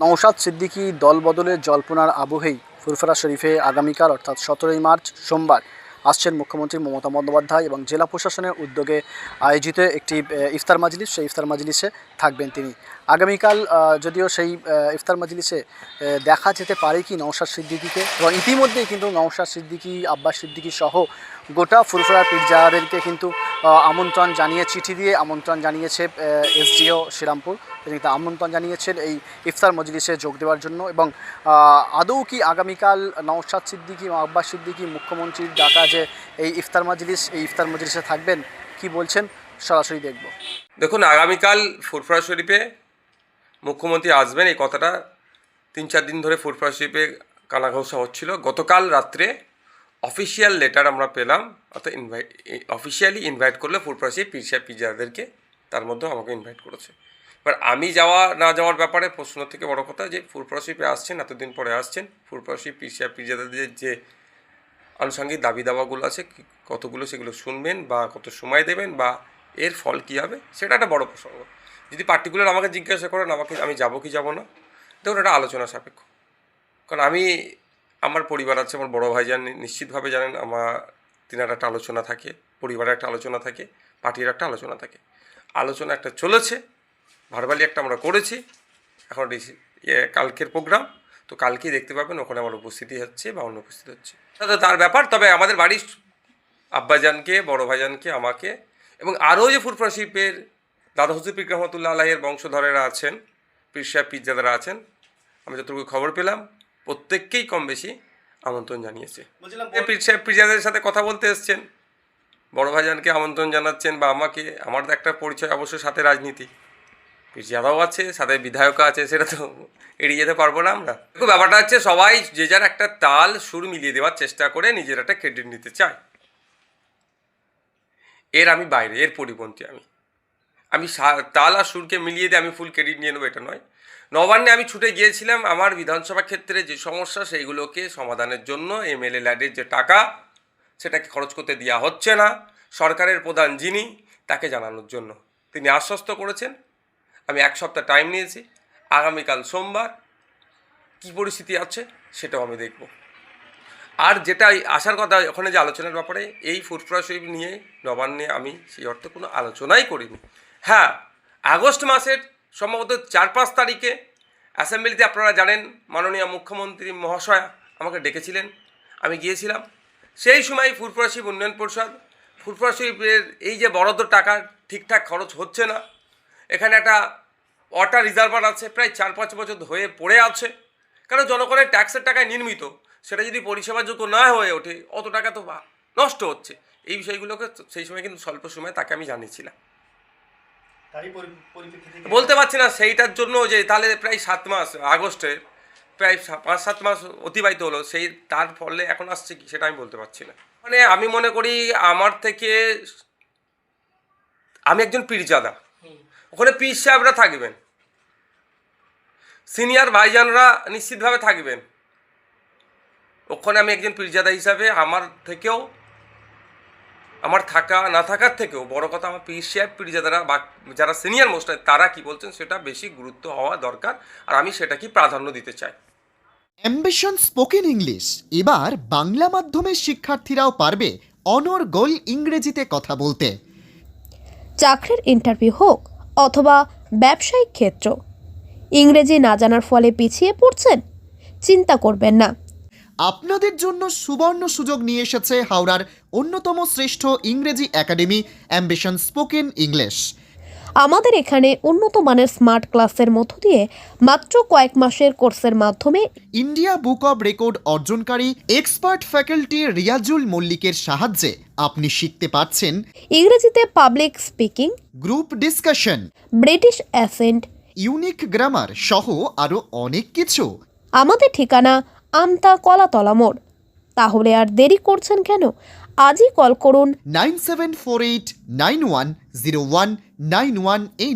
নওশাদ সিদ্দিকী দলবদলের জল্পনার আবহেই ফুরফুরা শরীফে আগামীকাল, অর্থাৎ সতেরোই মার্চ, সোমবার আসছেন মুখ্যমন্ত্রী মমতা বন্দ্যোপাধ্যায় এবং জেলা প্রশাসনের উদ্যোগে আয়োজিত একটি ইফতার মাজলিস। সেই ইফতার মাজলিসে থাকবেন তিনি। আগামীকাল যদিও সেই ইফতার মাজলিসে দেখা যেতে পারে কি নওশাদ সিদ্দিকীকে, এবং ইতিমধ্যেই কিন্তু নওশাদ সিদ্দিকী, আব্বাস সিদ্দিকী সহ গোটা ফুরফুরার পীরজাদাদেরকে কিন্তু আমন্ত্রণ জানিয়ে, চিঠি দিয়ে আমন্ত্রণ জানিয়েছে এসডিও শ্রীরামপুর। তিনি কিন্তু আমন্ত্রণ জানিয়েছেন এই ইফতার মজলিসে যোগ দেওয়ার জন্য এবং আদৌ কি আগামীকাল নওশাদ সিদ্দিকী, আব্বাস সিদ্দিকী, মুখ্যমন্ত্রীর ডাকা যে এই ইফতার মজলিস, এই ইফতার মজলিসে থাকবেন, কি বলছেন? সরাসরি দেখব। দেখুন, আগামীকাল ফুরফুরা শরীফে মুখ্যমন্ত্রী আসবেন, এই কথাটা তিন চার দিন ধরে ফুরফুরা শরীফে কানাঘোষা হচ্ছিল। গতকাল রাত্রে অফিসিয়াল লেটার আমরা পেলাম, অর্থাৎ ইনভাইট অফিসিয়ালি ইনভাইট করলে শরীফ পিসা পিজাদেরকে তার মধ্যেও আমাকে ইনভাইট করেছে। এবার আমি যাওয়া, না যাওয়ার ব্যাপারে প্রশ্ন থেকে বড় কথা যে শরীফে আসছেন, এতদিন পরে আসছেন শরীফ পিসা পিজাদের যে আনুষঙ্গিক দাবি দাওয়াগুলো আছে কতগুলো সেগুলো শুনবেন বা কত সময় দেবেন বা এর ফল কী হবে, সেটা একটা বড় প্রসঙ্গ। যদি পার্টিকুলার আমাকে জিজ্ঞাসা করেন, আমাকে, আমি যাব কি যাব না দেখুন এটা আলোচনা সাপেক্ষ। কারণ আমি আমার পরিবার আছে, আমার বড় ভাইজান নিশ্চিতভাবে জানেন আমার, তিনার একটা আলোচনা থাকে, পরিবারের একটা আলোচনা থাকে, পার্টির একটা আলোচনা থাকে। আলোচনা একটা চলেছে ভারবালি একটা আমরা করেছি, এখন কালকের প্রোগ্রাম, তো কালকেই দেখতে পাবেন, ওখানে আমার উপস্থিতি হচ্ছে বা অনুপস্থিত হচ্ছে। তাতে তার ব্যাপার, তবে আমাদের বাড়ির আব্বাজানকে, বড় ভাইজানকে, আমাকে, এবং আরও যে ফুরফুরা শিল্পের দাদা হুজুর পিক রহমতুল্লাহ আলাহের বংশধরেরা আছেন, পীর সাহেব পিজ্জাদারা আছেন, আমি যতটুকু খবর পেলাম প্রত্যেককেই কম বেশি আমন্ত্রণ জানিয়েছে। এ পীর সাহেব পিজ্জাদের সাথে কথা বলতে এসছেন। বড় ভাইজানকে আমন্ত্রণ জানাচ্ছেন বা আমাকে আমার তো একটা পরিচয় অবশ্যই সাথে রাজনীতি। পিরজাদাও আছে সাথে বিধায়কও আছে সেটা তো এড়িয়ে যেতে পারব না আমরা। ব্যাপারটা হচ্ছে সবাই যে যার একটা তাল সুর মিলিয়ে দেওয়ার চেষ্টা করে নিজের একটা ক্রেডিট নিতে চায়। এর আমি বাইরে এর পরিপন্থী আমি। আমি তাল আর সুরকে মিলিয়ে দিয়ে আমি ফুল ক্রেডিট নিয়ে নেব এটা নয়। নবান্নে আমি ছুটে গিয়েছিলাম আমার বিধানসভা ক্ষেত্রে যে সমস্যা, সেইগুলোকে সমাধানের জন্য এমএলএ ল্যাডের যে টাকা, সেটাকে খরচ করতে দেওয়া হচ্ছে না। সরকারের প্রধান যিনি, তাকে জানানোর জন্য। তিনি আশ্বস্ত করেছেন। আমি এক সপ্তাহ টাইম নিয়েছি। আগামীকাল সোমবার কী পরিস্থিতি আছে, সেটাও আমি দেখব। আর যেটা আসার কথা, ওখানে যে আলোচনার ব্যাপারে, এই শরীফ নিয়ে নবান্নে আমি সেই অর্থে কোনো আলোচনাই করিনি। হ্যাঁ আগস্ট মাসের সম্ভবত চার পাঁচ তারিখে অ্যাসেম্বলিতে আপনারা জানেন মাননীয় মুখ্যমন্ত্রী মহাশয়া আমাকে ডেকেছিলেন। আমি গিয়েছিলাম। সেই সময় ফুরফুরা শরীফ উন্নয়ন পরিষদ, ফুরফুরা শরীফের এই যে বরাদ্দ টাকা ঠিকঠাক খরচ হচ্ছে না, এখানে একটা ওয়াটার রিজার্ভার আছে, প্রায় চার পাঁচ বছর হয়ে পড়ে আছে। কারণ জনগণের ট্যাক্সের টাকায় নির্মিত, সেটা যদি পরিষেবাযোগ্য না হয়ে ওঠে, অত টাকা তো নষ্ট হচ্ছে। এই বিষয়গুলোকে সেই সময় কিন্তু স্বল্প সময়ে তাকে আমি জানিয়েছিলাম তারই পরি- পরিপ্রেক্ষিতে থেকে- বলতে পারছি না সেইটার জন্য যে তাহলে প্রায় সাত মাস আগস্টে প্রায় পাঁচ সাত মাস অতিবাহিত হলো সেই তার ফলে এখন আসছে কি সেটা আমি বলতে পারছি না। মানে আমি মনে করি আমার থেকে আমি একজন পীরজাদা। ওখানে পীর সাহেবরা থাকবেন। সিনিয়র ভাইজানরা নিশ্চিতভাবে থাকবেন। ওখানে আমি একজন পীরজাদা হিসাবে আমার থেকেও আমার থাকা না থাকার থেকেও বড় কথা আমার পীর সাহেব পীরজাদারা বা যারা সিনিয়র মোস্ট তারা কি বলছেন? সেটা বেশি গুরুত্ব হওয়া দরকার আর আমি সেটাকেই প্রাধান্য দিতে চাই? অ্যাম্বিশন স্পোকেন ইংলিশ এবার বাংলা মাধ্যমের শিক্ষার্থীরাও পারবে অনর্গল ইংরেজিতে কথা বলতে। চাকরির ইন্টারভিউ হোক অথবা ব্যবসায়িক ক্ষেত্র। ইংরেজি না জানার ফলে পিছিয়ে পড়ছেন? চিন্তা করবেন না। আপনাদের জন্য সুবর্ণ সুযোগ নিয়ে এসেছে হাওড়ার অন্যতম শ্রেষ্ঠ ইংরেজি একাডেমি অ্যাম্বিশন স্পোকেন ইংলিশ আমাদের এখানে উন্নত মানের স্মার্ট ক্লাসের মধ্য দিয়ে মাত্র কয়েক মাসের কোর্সের মাধ্যমে ইন্ডিয়া বুক অব রেকর্ড অর্জনকারী এক্সপার্ট ফ্যাকাল্টি রিয়াজুল মল্লিকের সাহায্যে আপনি শিখতে পারছেন ইংরেজিতে public speaking group discussion British accent unique grammar সহ আরও অনেক কিছু। আমাদের ঠিকানা আমতা কলাতলা মোড়। তাহলে আর দেরি করছেন কেন? আজই কল করুন। Nine seven four eight nine one zero one nine one এই